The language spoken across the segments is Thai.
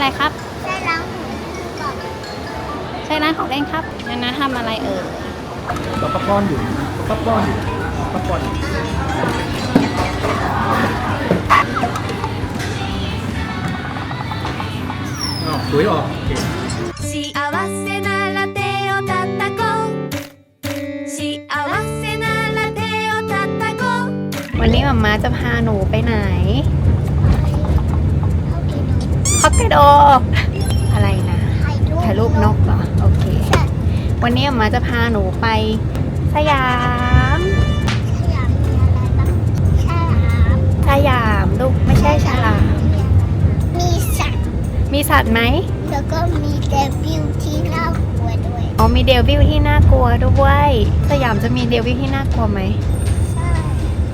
อะไรครับ ใช่ล้างหูกับ ใช่ร้านของเล่นครับนานาทำอะไรเอ่ย เราก็ป้อนอยู่ก็ป้อนอยู่ก็ป้อนอยู่อ้าวสวยออกโอเค 幸せなら手を叩こう幸せなら手を叩こう วันนี้มาม่าจะพาหนูไปไหน เขากิน ฮอกไกโด อะไรนะ ถ่ายรูปถ่ายรูปนกเหรอ โอเคใช่วันนี้มาม่าจะพาหนูไปสยาม สยามมีอะไรบ้างฉลามสยามลูกไม่ใช่ฉลาม มีสัตว์ มีสัตว์ไหม แล้วก็มีเดบิวที่น่ากลัวด้วย อ๋อมีเดวิลที่น่ากลัวด้วย สยามจะมีเดวิลที่น่ากลัวไหมใช่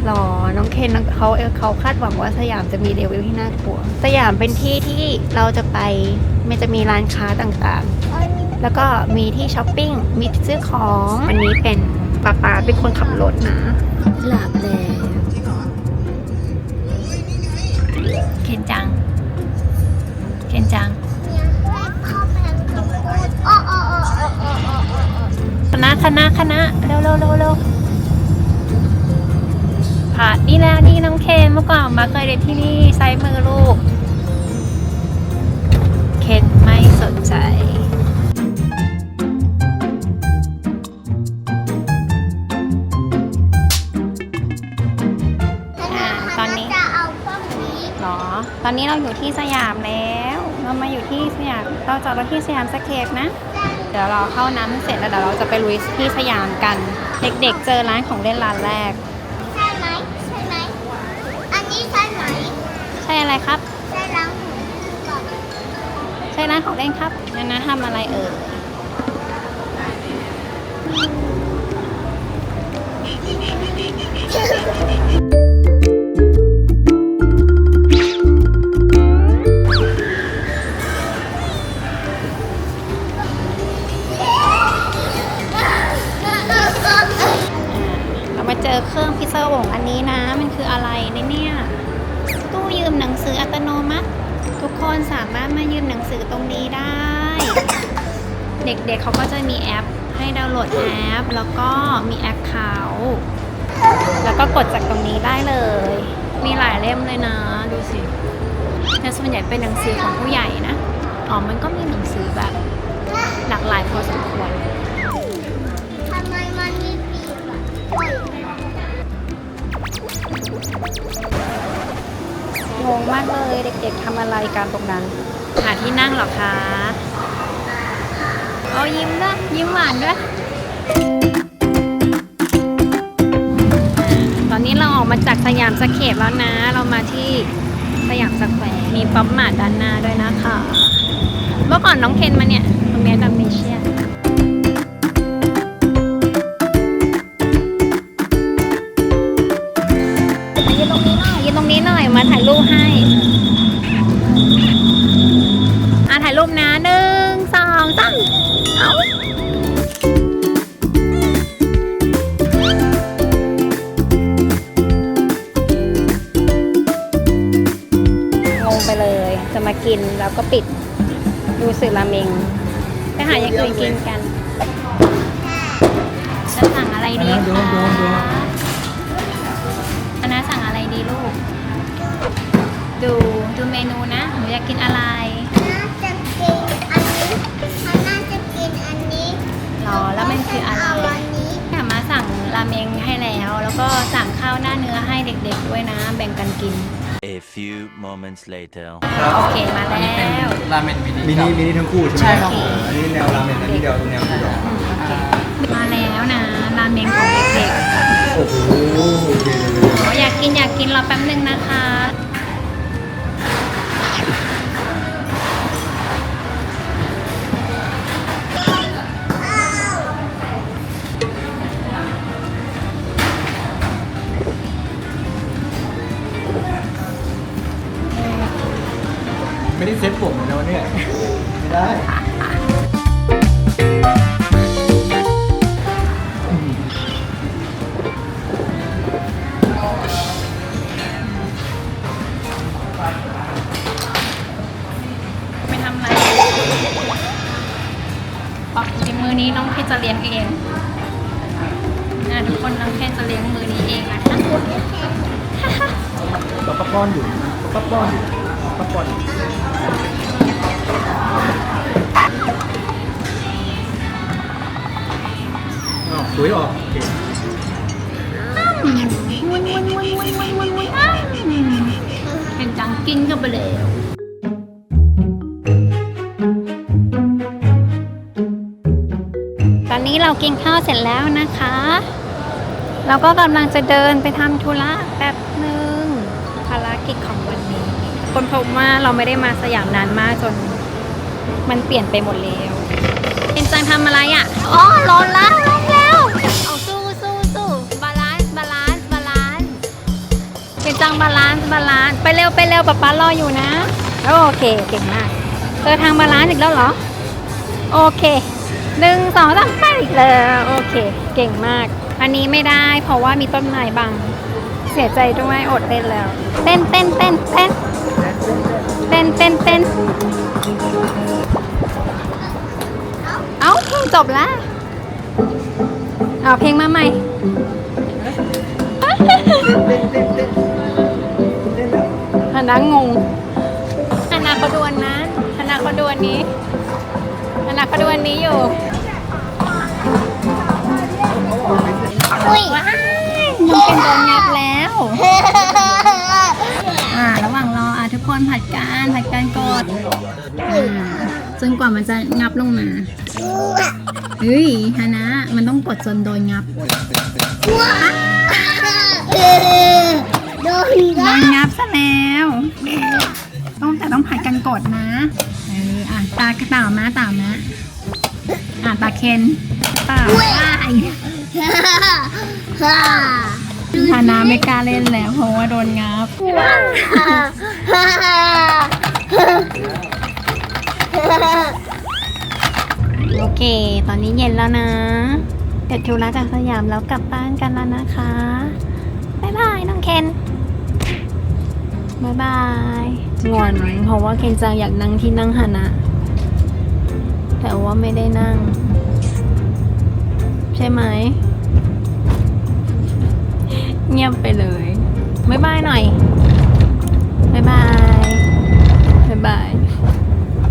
หรอ น้องเคนเขาเขาคาดหวังว่าสยามจะมีเดวิลที่น่ากลัว สยามเป็นที่ที่เราจะไปมันจะมีร้านค้าต่างๆอันนี้แล้วก็มีที่ช้อปปิ้ง มีซื้อของอันนี้เป็นป้าป้าเป็นคนขับรถนะ หลับแล้ว เคนเมื่อก่อนมาเคยเรียนที่นี่ไซส์มือลูก เคนไม่สนใจอ่าตอนนี้จะเอาพวกนี้หรอ ตอนนี้เราอยู่ที่สยามแล้ว เรามาอยู่ที่สยาม เราจอดรถที่สยามสเคปนะ เดี๋ยวเราเข้าน้ำให้เสร็จแล้วเดี๋ยวเราจะไปลุยที่สยามกัน เด็กๆเจอร้านของเล่นร้านแรก ใช่ไหมใช่ไหมอันนี้ใช่ไหม ใช่ อะไรครับใช่ล้างหูกับใช่ร้านของเล่นครับนานาทำอะไรเอ่ยเรามาเจอเครื่องพิศวงอันนี้นะ มันคืออะไรเนี่ย ตู้ยืมหนังสืออัตโนมัติ ทุกคนสามารถมายืมหนังสือตรงนี้ได้ เด็กๆเขาก็จะมีแอปให้ดาวน์โหลดแอป แล้วก็มีแอคเคาท์แล้วก็กดจากตรงนี้ได้เลย มีหลายเล่มเลยนะ ดูสิแต่ส่วนใหญ่เป็นหนังสือของผู้ใหญ่นะ อ๋อ มันก็มีหนังสือแบบ หลากหลายพอสมควร ด็กๆทำอะไรกันตรงนั้น หาที่นั่งหรอคะเอายิ้มด้วยยิ้มหวานด้วยตอนนี้เราออกมาจากสยามสเคปแล้วนะ เรามาที่สยามสแควร์มีป๊อปมาร์ด้านหน้าด้วยนะคะ เมื่อก่อนน้องเคนมาเนี่ย ตรงนี้ดัมเมเชีย กินแล้วก็ปิดดูสื่อราเมง ไปหาอย่างอื่นกินกันจะสั่งอะไรดีอันนั้นโดนโดนโดนคะอันนั้นสั่งอะไรดีลูก ดูดูเมนูนะ หนูอยากกินอะไรน่าจะกินอันนี้มันน่าจะกินอันนี้หรอแล้วมันคืออะไรเอาอันนี้ค่ะมาสั่งราเมงให้แล้ว แล้วก็สั่งข้าวหน้าเนื้อให้เด็กๆด้วยนะ แบ่งกันกิน A few moments later. โอเคมาแล้ว ราเมนมินิมินิมินิทั้งคู่ใช่ไหมใช่ครับอันนี้แนวราเมนอันนี้แนวแนวอุดรอืมโอเคมาแล้วนะราเมงของเด็กโอ้โหโอเคเลยๆอ๋ออยากกินอยากกินรอแป๊บนึงนะคะ นี่ย ไม่ได้ไม่ทำอะไรบอกจริงมือนี้น้องเพชรจะเลี้ยงเองนะทุกคนน้องเพชรจะเลี้ยงมือนี้เองนะคะเราก็ป้อนอยู่เรก็ป้อนอยู่เรก็ป้อนอยู่ สวยออกโอเคเป็นจังกินกันไปเลยตอนนี้เรากินข้าวเสร็จแล้วนะคะ เราก็กำลังจะเดินไปทำธุระแป๊บหนึ่งภารกิจของวันนี้ คนพบว่าเราไม่ได้มาสยามนานมากจน มันเปลี่ยนไปหมดแล้ว เป็นจังทำอะไรอะ อ๋อร้อนล้วร้อนแล้ว บาลานซ์บาลานซ์ไปเร็วไปเร็วป๊าป๊ารออยู่นะ โอเคเก่งมากเจอทางบาลานซ์อีกแล้วเหรอ โอเคหนึ่งสองสามไปอีกแล้วโอเค เก่งมาก อันนี้ไม่ได้เพราะว่ามีต้นไม้บัง เสียใจด้วยอดเต้นแล้ว เต้นเต้นเต้นเต้นเต้นเต้นเต้นเอ้าเพลงจบแล้วเอาเพลงมาใหม่ นางงฮานาเขาดวนนะฮานาเขาดวนนี้ฮานาเขาดวนนี้อยู่อุ้ยว้ายน้องเป็นโดนงับแล้วอ่าระหว่างรออะทุกคนผัดกันผัดกันกดอ่าจนกว่ามันจะงับลงมาเฮ้ยฮานะ มันต้องกดจนโดนงับ โดนโดนงับซะแล้ว ต้องแต่ต้องผัดกันกดนะเอออะตากระต่าวมาต่าวมาอะตาเคนต่าวว้ายฮ่านาไม่กล้าเล่นแล้วเพราะว่าโดนงับโอเค ตอนนี้เย็นแล้วนะ เดี๋ยวธุระจากสยามแล้วกลับบ้านกันแล้วนะคะ บ๊ายบาย น้องเคน บายบายงอนเพราะว่าเคนจังอยากนั่งที่นั่งฮานะ แต่ว่าไม่ได้นั่ง ใช่ไหม เงียบไปเลยบายบายหน่อยบายบาย